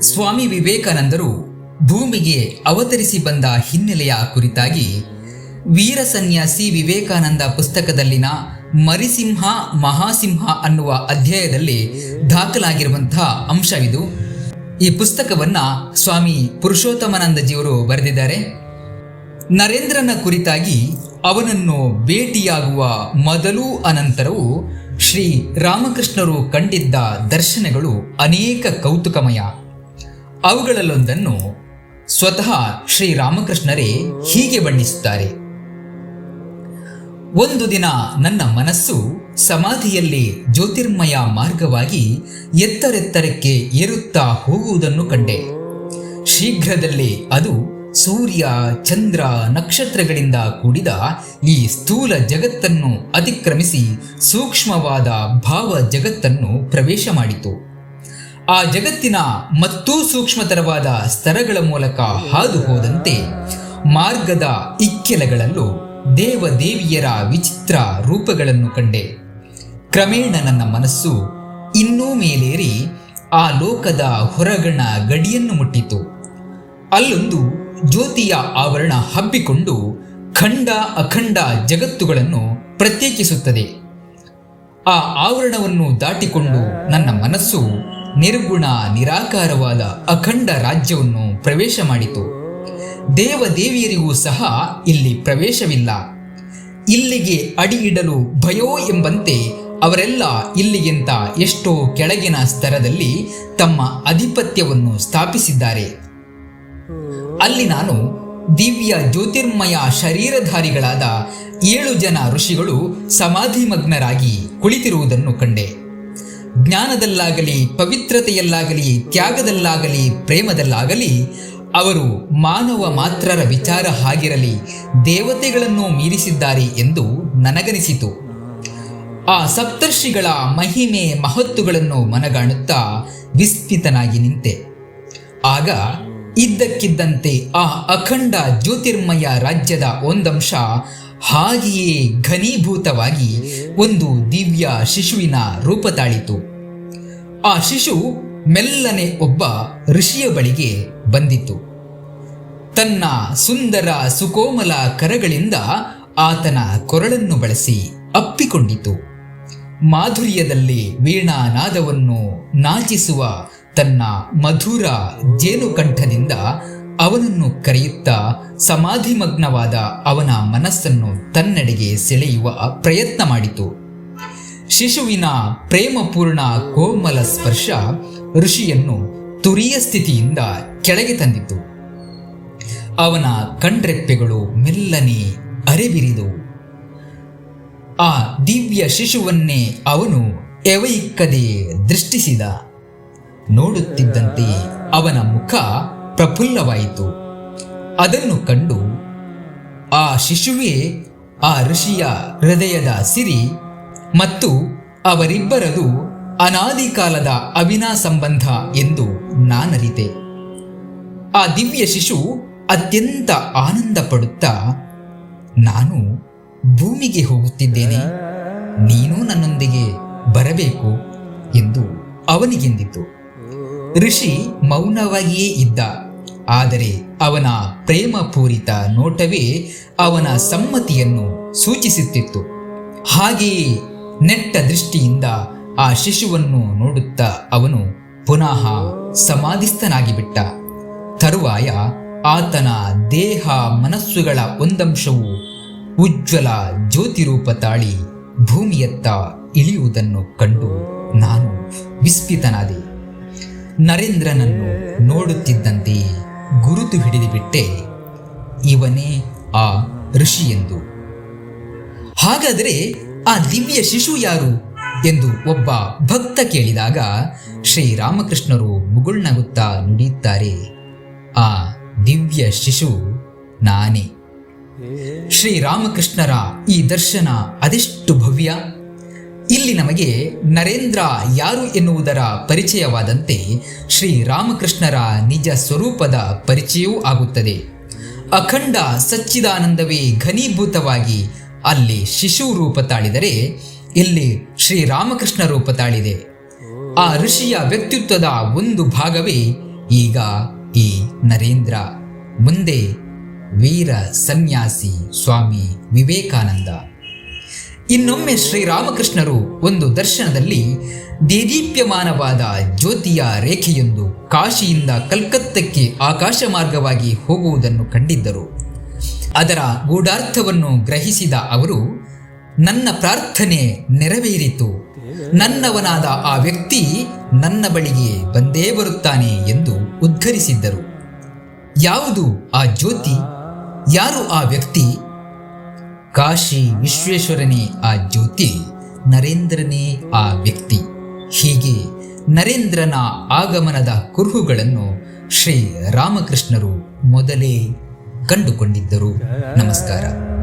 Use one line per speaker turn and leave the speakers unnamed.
ಸ್ವಾಮಿ ವಿವೇಕಾನಂದರು ಭೂಮಿಗೆ ಅವತರಿಸಿ ಬಂದ ಹಿನ್ನೆಲೆಯ ಕುರಿತಾಗಿ ವೀರ ಸನ್ಯಾಸಿ ವಿವೇಕಾನಂದ ಪುಸ್ತಕದಲ್ಲಿನ ಮರಿಸಿಂಹ, ಮಹಾಸಿಂಹ ಅನ್ನುವ ಅಧ್ಯಾಯದಲ್ಲಿ ದಾಖಲಾಗಿರುವಂತಹ ಅಂಶವಿದು. ಈ ಪುಸ್ತಕವನ್ನ ಸ್ವಾಮಿ ಪುರುಷೋತ್ತಮಾನಂದಜಿಯವರು ಬರೆದಿದ್ದಾರೆ. ನರೇಂದ್ರನ ಕುರಿತಾಗಿ ಅವನನ್ನು ಭೇಟಿಯಾಗುವ ಮೊದಲು ಅನಂತರವೂ ಶ್ರೀ ರಾಮಕೃಷ್ಣರು ಕಂಡಿದ್ದ ದರ್ಶನಗಳು ಅನೇಕ ಕೌತುಕಮಯ. ಅವುಗಳಲ್ಲೊಂದನ್ನು ಸ್ವತಃ ಶ್ರೀರಾಮಕೃಷ್ಣರೇ ಹೀಗೆ ಬಣ್ಣಿಸುತ್ತಾರೆ. ಒಂದು ದಿನ ನನ್ನ ಮನಸ್ಸು ಸಮಾಧಿಯಲ್ಲಿ ಜ್ಯೋತಿರ್ಮಯ ಮಾರ್ಗವಾಗಿ ಎತ್ತರೆತ್ತರಕ್ಕೆ ಏರುತ್ತಾ ಹೋಗುವುದನ್ನು ಕಂಡೆ. ಶೀಘ್ರದಲ್ಲಿ ಅದು ಸೂರ್ಯ, ಚಂದ್ರ ನಕ್ಷತ್ರಗಳಿಂದ ಕೂಡಿದ ಈ ಸ್ಥೂಲ ಜಗತ್ತನ್ನು ಅತಿಕ್ರಮಿಸಿ ಸೂಕ್ಷ್ಮವಾದ ಭಾವ ಜಗತ್ತನ್ನು ಪ್ರವೇಶ ಮಾಡಿತು. ಆ ಜಗತ್ತಿನ ಮತ್ತೂ ಸೂಕ್ಷ್ಮತರವಾದ ಸ್ತರಗಳ ಮೂಲಕ ಹಾದು ಹೋದಂತೆ ಮಾರ್ಗದ ಇಕ್ಕೆಲಗಳಲ್ಲೂ ದೇವದೇವಿಯರ ವಿಚಿತ್ರ ರೂಪಗಳನ್ನು ಕಂಡೆ. ಕ್ರಮೇಣ ನನ್ನ ಮನಸ್ಸು ಇನ್ನೂ ಮೇಲೇರಿ ಆ ಲೋಕದ ಹೊರಗಣ ಗಡಿಯನ್ನು ಮುಟ್ಟಿತು. ಅಲ್ಲೊಂದು ಜ್ಯೋತಿಯ ಆವರಣ ಹಬ್ಬಿಕೊಂಡು ಖಂಡ ಅಖಂಡ ಜಗತ್ತುಗಳನ್ನು ಪ್ರತ್ಯೇಕಿಸುತ್ತದೆ. ಆ ಆವರಣವನ್ನು ದಾಟಿಕೊಂಡು ನನ್ನ ಮನಸ್ಸು ನಿರ್ಗುಣ, ನಿರಾಕಾರವಾದ ಅಖಂಡ ರಾಜ್ಯವನ್ನು ಪ್ರವೇಶ ಮಾಡಿತು. ದೇವದೇವಿಯರಿಗೂ ಸಹ ಇಲ್ಲಿ ಪ್ರವೇಶವಿಲ್ಲ. ಇಲ್ಲಿಗೆ ಅಡಿ ಇಡಲು ಭಯೋ ಎಂಬಂತೆ ಅವರೆಲ್ಲ ಇಲ್ಲಿಗಿಂತ ಎಷ್ಟೋ ಕೆಳಗಿನ ಸ್ತರದಲ್ಲಿ ತಮ್ಮ ಅಧಿಪತ್ಯವನ್ನು ಸ್ಥಾಪಿಸಿದ್ದಾರೆ. ಅಲ್ಲಿ ನಾನು ದಿವ್ಯ ಜ್ಯೋತಿರ್ಮಯ ಶರೀರಧಾರಿಗಳಾದ ಏಳು ಜನ ಋಷಿಗಳು ಸಮಾಧಿಮಗ್ನರಾಗಿ ಕುಳಿತಿರುವುದನ್ನು ಕಂಡೆ. ಜ್ಞಾನದಲ್ಲಾಗಲಿ, ಪವಿತ್ರತೆಯಲ್ಲಾಗಲಿ, ತ್ಯಾಗದಲ್ಲಾಗಲಿ, ಪ್ರೇಮದಲ್ಲಾಗಲಿ, ಅವರು ಮಾನವ ಮಾತ್ರರ ವಿಚಾರ ಹಾಗಿರಲಿ, ದೇವತೆಗಳನ್ನು ಮೀರಿಸಿದ್ದಾರೆ ಎಂದು ನನಗನಿಸಿತು. ಆ ಸಪ್ತರ್ಷಿಗಳ ಮಹಿಮೆ ಮಹತ್ತುಗಳನ್ನು ಮನಗಾಣುತ್ತಾ ವಿಸ್ಮಿತನಾಗಿ ನಿಂತೆ. ಆಗ ಇದ್ದಕ್ಕಿದ್ದಂತೆ ಆ ಅಖಂಡ ಜ್ಯೋತಿರ್ಮಯ ರಾಜ್ಯದ ಒಂದಂಶ ಹಾಗೆಯೇ ಘನೀಭೂತವಾಗಿ ಒಂದು ದಿವ್ಯ ಶಿಶುವಿನ ರೂಪ ತಾಳಿತು ಆ ಶಿಶು ಮೆಲ್ಲನೆ ಒಬ್ಬ ಋಷಿಯ ಬಳಿಗೆ ಬಂದಿತು. ತನ್ನ ಸುಂದರ ಸುಕೋಮಲ ಕರಗಳಿಂದ ಆತನ ಕೊರಳನ್ನು ಬಳಸಿ ಅಪ್ಪಿಕೊಂಡಿತು. ಮಾಧುರ್ಯದಲ್ಲಿ ವೀಣಾನಾದವನ್ನು ನಾಚಿಸುವ ತನ್ನ ಮಧುರ ಜೇನುಕಂಠದಿಂದ ಅವನನ್ನು ಕರೆಯುತ್ತಾ ಸಮಾಧಿಮಗ್ನವಾದ ಅವನ ಮನಸ್ಸನ್ನು ತನ್ನೆಡೆಗೆ ಸೆಳೆಯುವ ಪ್ರಯತ್ನ ಮಾಡಿತು. ಶಿಶುವಿನ ಪ್ರೇಮಪೂರ್ಣ ಕೋಮಲ ಸ್ಪರ್ಶ ಋಷಿಯನ್ನು ತುರಿಯ ಸ್ಥಿತಿಯಿಂದ ಕೆಳಗೆ ತಂದಿತು. ಅವನ ಕಣ್ರೆಪ್ಪೆಗಳು ಮೆಲ್ಲನೆ ಅರೆಬಿರಿದು. ಆ ದಿವ್ಯ ಶಿಶುವನ್ನೇ ಅವನು ಎವೈಕ್ಕದೆ ದೃಷ್ಟಿಸಿದ. ನೋಡುತ್ತಿದ್ದಂತೆ ಅವನ ಮುಖ ಪ್ರಫುಲ್ಲವಾಯಿತು. ಅದನ್ನು ಕಂಡು ಆ ಶಿಶುವೇ ಆ ಋಷಿಯ ಹೃದಯದ ಸಿರಿ ಮತ್ತು ಅವರಿಬ್ಬರದು ಅನಾದಿ ಕಾಲದ ಅವಿನಾ ಸಂಬಂಧ ಎಂದು ನಾನರಿತೆ. ಆ ದಿವ್ಯ ಶಿಶು ಅತ್ಯಂತ ಆನಂದ ಪಡುತ್ತಾ ನಾನು ಭೂಮಿಗೆ ಹೋಗುತ್ತಿದ್ದೇನೆ, ನೀನು ನನ್ನೊಂದಿಗೆ ಬರಬೇಕು ಎಂದು ಅವನಿಗೆಂದಿತು. ಋಷಿ ಮೌನವಾಗಿಯೇ ಇದ್ದ. ಆದರೆ ಅವನ ಪ್ರೇಮಪೂರಿತ ನೋಟವೇ ಅವನ ಸಮ್ಮತಿಯನ್ನು ಸೂಚಿಸುತ್ತಿತ್ತು. ಹಾಗೆಯೇ ನೆಟ್ಟ ದೃಷ್ಟಿಯಿಂದ ಆ ಶಿಶುವನ್ನು ನೋಡುತ್ತಾ ಅವನು ಪುನಃ ಸಮಾಧಿಸ್ಥನಾಗಿಬಿಟ್ಟ. ತರುವಾಯ ಆತನ ದೇಹ ಮನಸ್ಸುಗಳ ಒಂದಂಶವು ಉಜ್ವಲ ಜ್ಯೋತಿರೂಪ ತಾಳಿ ಭೂಮಿಯತ್ತ ಇಳಿಯುವುದನ್ನು ಕಂಡು ನಾನು ವಿಸ್ಮಿತನಾದೆ. ನರೇಂದ್ರನನ್ನು ನೋಡುತ್ತಿದ್ದಂತೆ ಗುರುತು ಹಿಡಿದುಬಿಟ್ಟೆ. ಇವನೇ ಆ ಋಷಿ ಎಂದು ಹಾಗಾದರೆ ಆ ದಿವ್ಯ ಶಿಶು ಯಾರು ಎಂದು ಒಬ್ಬ ಭಕ್ತ ಕೇಳಿದಾಗ ಶ್ರೀರಾಮಕೃಷ್ಣರು ಮುಗುಳ್ನಗುತ್ತಾ ನುಡಿಯುತ್ತಾರೆ. ಆ ದಿವ್ಯ ಶಿಶು ನಾನೇ. ಶ್ರೀರಾಮಕೃಷ್ಣರ ಈ ದರ್ಶನ ಅದೆಷ್ಟು ಭವ್ಯ. ಇಲ್ಲಿ ನಮಗೆ ನರೇಂದ್ರ ಯಾರು ಎನ್ನುವುದರ ಪರಿಚಯವಾದಂತೆ ಶ್ರೀ ರಾಮಕೃಷ್ಣರ ನಿಜ ಸ್ವರೂಪದ ಪರಿಚಯವೂ ಆಗುತ್ತದೆ. ಅಖಂಡ ಸಚ್ಚಿದಾನಂದವೇ ಘನೀಭೂತವಾಗಿ ಅಲ್ಲಿ ಶಿಶು ರೂಪ ತಾಳಿದರೆ ಇಲ್ಲಿ ಶ್ರೀರಾಮಕೃಷ್ಣ ರೂಪ ತಾಳಿದೆ. ಆ ಋಷಿಯ ವ್ಯಕ್ತಿತ್ವದ ಒಂದು ಭಾಗವೇ ಈಗ ಈ ನರೇಂದ್ರ. ಮುಂದೆ ವೀರ ಸನ್ಯಾಸಿ ಸ್ವಾಮಿ ವಿವೇಕಾನಂದ. ಇನ್ನೊಮ್ಮೆ ಶ್ರೀರಾಮಕೃಷ್ಣರು ಒಂದು ದರ್ಶನದಲ್ಲಿ ದೇದೀಪ್ಯಮಾನವಾದ ಜ್ಯೋತಿಯ ರೇಖೆಯೊಂದು ಕಾಶಿಯಿಂದ ಕಲ್ಕತ್ತಕ್ಕೆ ಆಕಾಶ ಮಾರ್ಗವಾಗಿ ಹೋಗುವುದನ್ನು ಕಂಡಿದ್ದರು. ಅದರ ಗೂಢಾರ್ಥವನ್ನು ಗ್ರಹಿಸಿದ ಅವರು, ನನ್ನ ಪ್ರಾರ್ಥನೆ ನೆರವೇರಿತು. ನನ್ನವನಾದ ಆ ವ್ಯಕ್ತಿ ನನ್ನ ಬಳಿಗೆ ಬಂದೇ ಬರುತ್ತಾನೆ ಎಂದು ಉದ್ಘರಿಸಿದ್ದರು ಯಾವುದು ಆ ಜ್ಯೋತಿ? ಯಾರು ಆ ವ್ಯಕ್ತಿ? ಕಾಶಿ ವಿಶ್ವೇಶ್ವರನೇ ಆ ಜ್ಯೋತಿ, ನರೇಂದ್ರನೇ ಆ ವ್ಯಕ್ತಿ. ಹೀಗೆ ನರೇಂದ್ರನ ಆಗಮನದ ಕುರುಹುಗಳನ್ನು ಶ್ರೀ ರಾಮಕೃಷ್ಣರು ಮೊದಲೇ ಕಂಡುಕೊಂಡಿದ್ದರು. ನಮಸ್ಕಾರ.